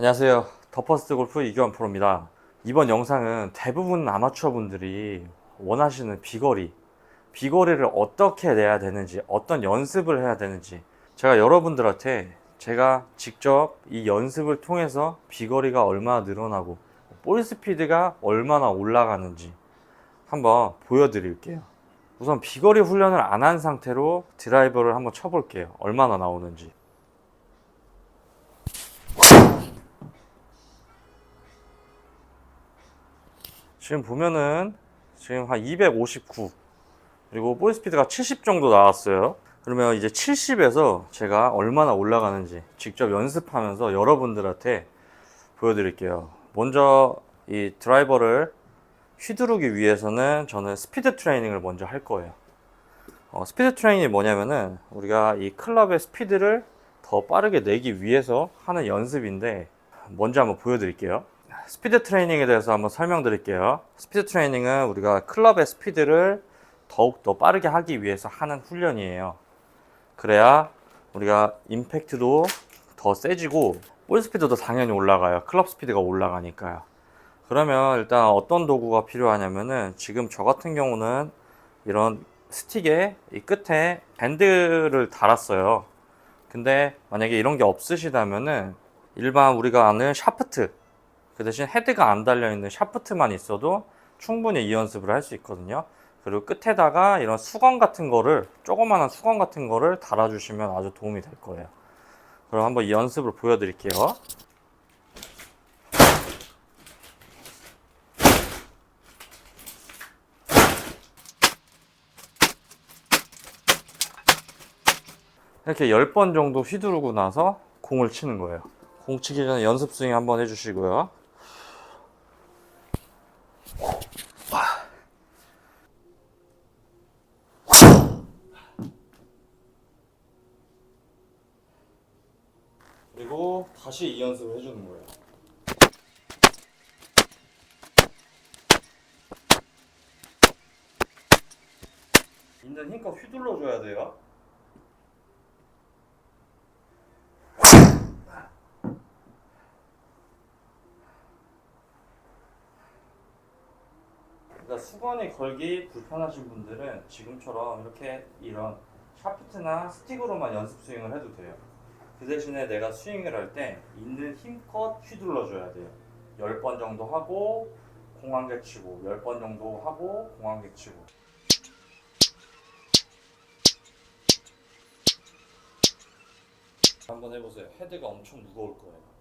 안녕하세요. 더퍼스트 골프 이규환 프로입니다. 이번 영상은 대부분 아마추어 분들이 원하시는 비거리, 비거리를 어떻게 내야 되는지, 어떤 연습을 해야 되는지, 제가 여러분들한테 제가 직접 이 연습을 통해서 비거리가 얼마나 늘어나고, 볼 스피드가 얼마나 올라가는지 한번 보여드릴게요. 우선 비거리 훈련을 안 한 상태로 드라이버를 한번 쳐볼게요. 얼마나 나오는지. 지금 보면은 지금 한 259 그리고 볼 스피드가 70 정도 나왔어요. 그러면 이제 70에서 제가 얼마나 올라가는지 직접 연습하면서 여러분들한테 보여드릴게요. 먼저 이 드라이버를 휘두르기 위해서는 저는 스피드 트레이닝을 먼저 할 거예요. 어, 스피드 트레이닝이 뭐냐면은 우리가 이 클럽의 스피드를 더 빠르게 내기 위해서 하는 연습인데 먼저 한번 보여드릴게요. 스피드 트레이닝에 대해서 한번 설명드릴게요. 스피드 트레이닝은 우리가 클럽의 스피드를 더욱 더 빠르게 하기 위해서 하는 훈련이에요. 그래야 우리가 임팩트도 더 세지고 볼 스피드도 당연히 올라가요. 클럽 스피드가 올라가니까요. 그러면 일단 어떤 도구가 필요하냐면은 지금 저 같은 경우는 이런 스틱에 이 끝에 밴드를 달았어요. 근데 만약에 이런 게 없으시다면은 일반 우리가 아는 샤프트 그 대신 헤드가 안 달려 있는 샤프트만 있어도 충분히 이 연습을 할 수 있거든요. 그리고 끝에다가 이런 수건 같은 거를 조그마한 수건 같은 거를 달아주시면 아주 도움이 될 거예요. 그럼 한번 이 연습을 보여드릴게요. 이렇게 10번 정도 휘두르고 나서 공을 치는 거예요. 공 치기 전에 연습 스윙 한번 해주시고요. 그리고 다시 이 연습을 해주는 거예요. 있는 힘껏 휘둘러 줘야 돼요. 그러니까 수건이 걸기 불편하신 분들은 지금처럼 이렇게 이런 샤프트나 스틱으로만 연습 스윙을 해도 돼요. 그 대신에 내가 스윙을 할 때 있는 힘껏 휘둘러 줘야 돼요. 10번 정도 하고 공한개 치고 10번 정도 하고 공한개 치고 한번 해보세요. 헤드가 엄청 무거울 거예요.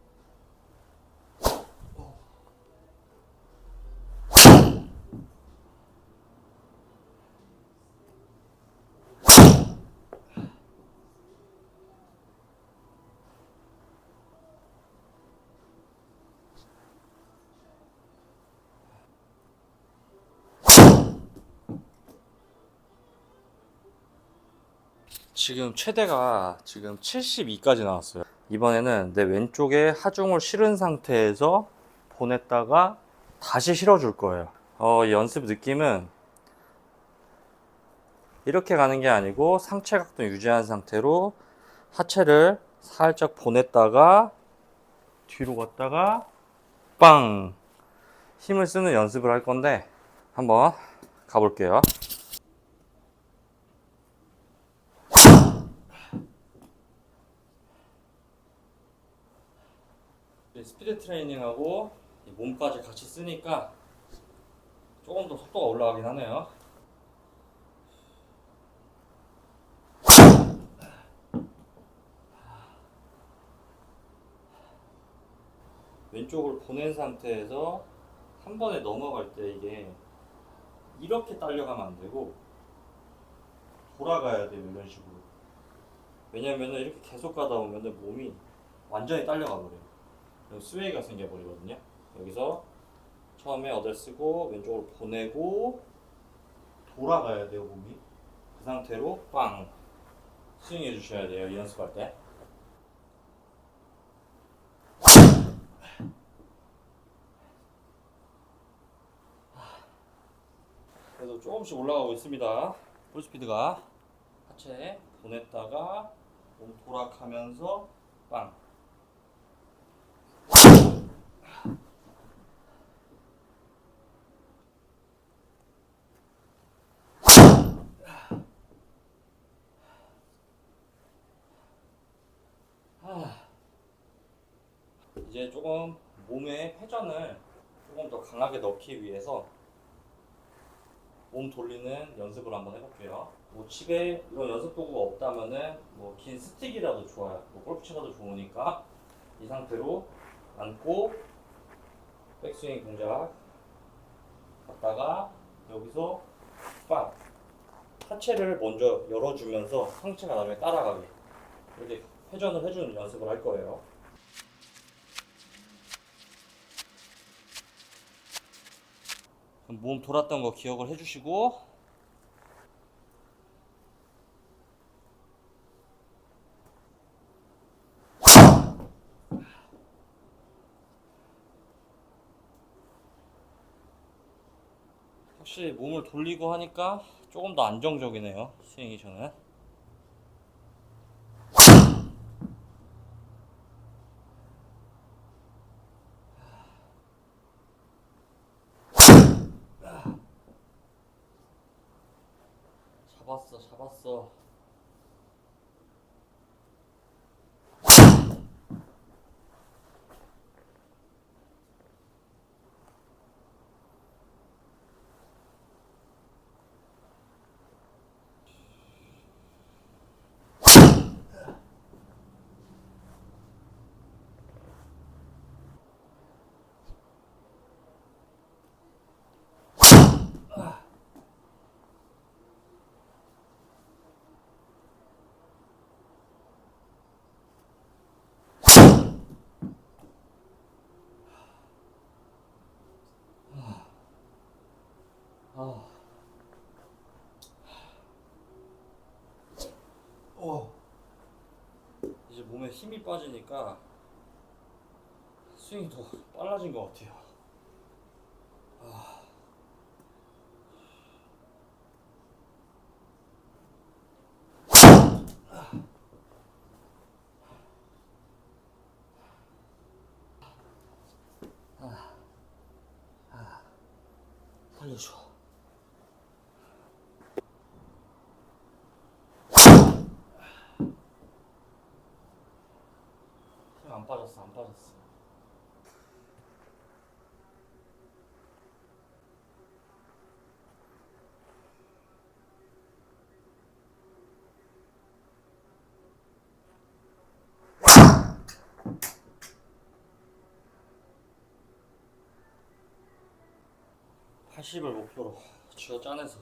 지금 최대가 지금 72까지 나왔어요. 이번에는 내 왼쪽에 하중을 실은 상태에서 보냈다가 다시 실어줄 거예요. 어, 이 연습 느낌은 이렇게 가는 게 아니고 상체 각도 유지한 상태로 하체를 살짝 보냈다가 뒤로 갔다가 빵 힘을 쓰는 연습을 할 건데 한번 가볼게요. 이 스피드 트레이닝하고 이 몸까지 같이 쓰니까 조금 더 속도가 올라가긴 하네요. 왼쪽을 보낸 상태에서 한 번에 넘어갈 때 이게 이렇게 딸려가면 안 되고 돌아가야 돼요 이런 식으로 왜냐면은 이렇게 계속 가다 보면은 몸이 완전히 딸려가 버려요 스웨이가 생겨버리거든요. 여기서 처음에 어들 쓰고 왼쪽으로 보내고 돌아가야 돼요 몸이. 그 상태로 빵 스윙해 주셔야 돼요 이 연습할 때. 그래도 조금씩 올라가고 있습니다. 볼 스피드가 하체 보냈다가 몸 돌아가면서 빵. 이제 조금 몸의 회전을 조금 더 강하게 넣기 위해서 몸 돌리는 연습을 한번 해볼게요. 뭐 집에 이런 연습 도구가 없다면은 뭐 긴 스틱이라도 좋아요. 뭐 골프채가도 좋으니까 이 상태로 앉고 백스윙 동작 갔다가 여기서 빡 하체를 먼저 열어주면서 상체가 나중에 따라가게 이렇게 회전을 해주는 연습을 할 거예요. 그럼 몸 돌았던 거 기억을 해주시고. 확실히 몸을 돌리고 하니까 조금 더 안정적이네요 스윙이 저는 잡았어 어. 이제 몸에 힘이 빠지니까 스윙이 더 빨라진 것 같아요. 아. 살려줘. 80을 목표로 쥐어 짜내서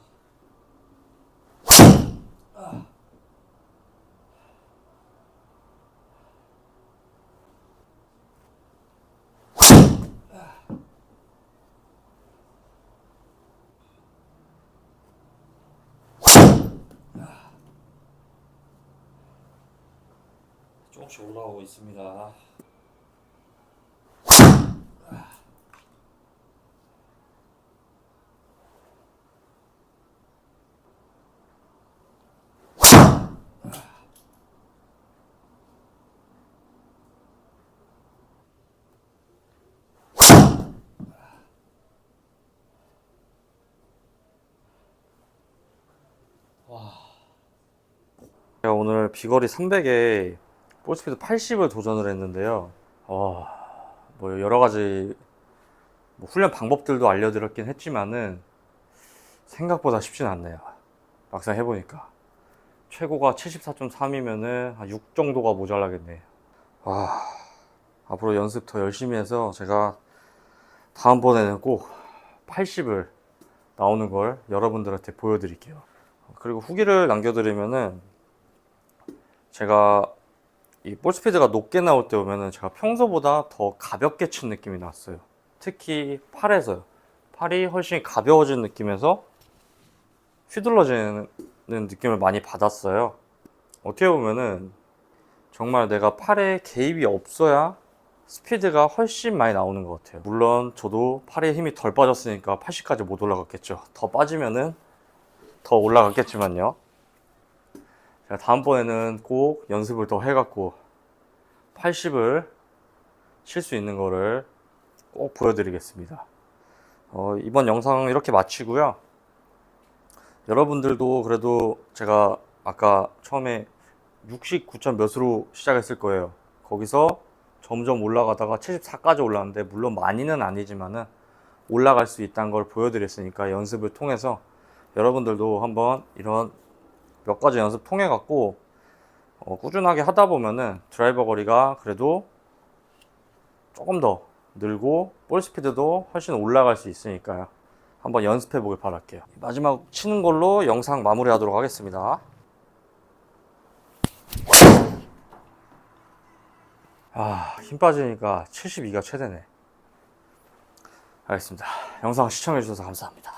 조금씩 올라오고 있습니다. 제가 오늘 비거리 300에 볼스피드 80을 도전을 했는데요. 와, 뭐 여러 가지 뭐 훈련 방법들도 알려드렸긴 했지만은 생각보다 쉽진 않네요. 막상 해보니까 최고가 74.3이면은 한 6 정도가 모자라겠네요. 와, 앞으로 연습 더 열심히 해서 제가 다음번에는 꼭 80을 나오는 걸 여러분들한테 보여드릴게요. 그리고 후기를 남겨드리면은 제가 이 볼스피드가 높게 나올 때 보면은 제가 평소보다 더 가볍게 친 느낌이 났어요. 특히 팔에서요. 팔이 훨씬 가벼워진 느낌에서 휘둘러지는 느낌을 많이 받았어요. 어떻게 보면은 정말 내가 팔에 개입이 없어야 스피드가 훨씬 많이 나오는 것 같아요. 물론 저도 팔에 힘이 덜 빠졌으니까 80까지 못 올라갔겠죠. 더 빠지면은 더 올라갔겠지만요. 제가 다음번에는 꼭 연습을 더 해갖고 80을 칠 수 있는 거를 꼭 보여드리겠습니다. 어, 이번 영상 이렇게 마치고요. 여러분들도 그래도 제가 아까 처음에 69점 몇으로 시작했을 거예요. 거기서 점점 올라가다가 74까지 올라왔는데 물론 많이는 아니지만은 올라갈 수 있다는 걸 보여드렸으니까 연습을 통해서 여러분들도 한번 이런 몇 가지 연습 통해 갖고 어, 꾸준하게 하다 보면은 드라이버 거리가 그래도 조금 더 늘고 볼 스피드도 훨씬 올라갈 수 있으니까요. 한번 연습해 보길 바랄게요. 마지막 치는 걸로 영상 마무리하도록 하겠습니다. 아, 힘 빠지니까 72가 최대네. 알겠습니다. 영상 시청해 주셔서 감사합니다.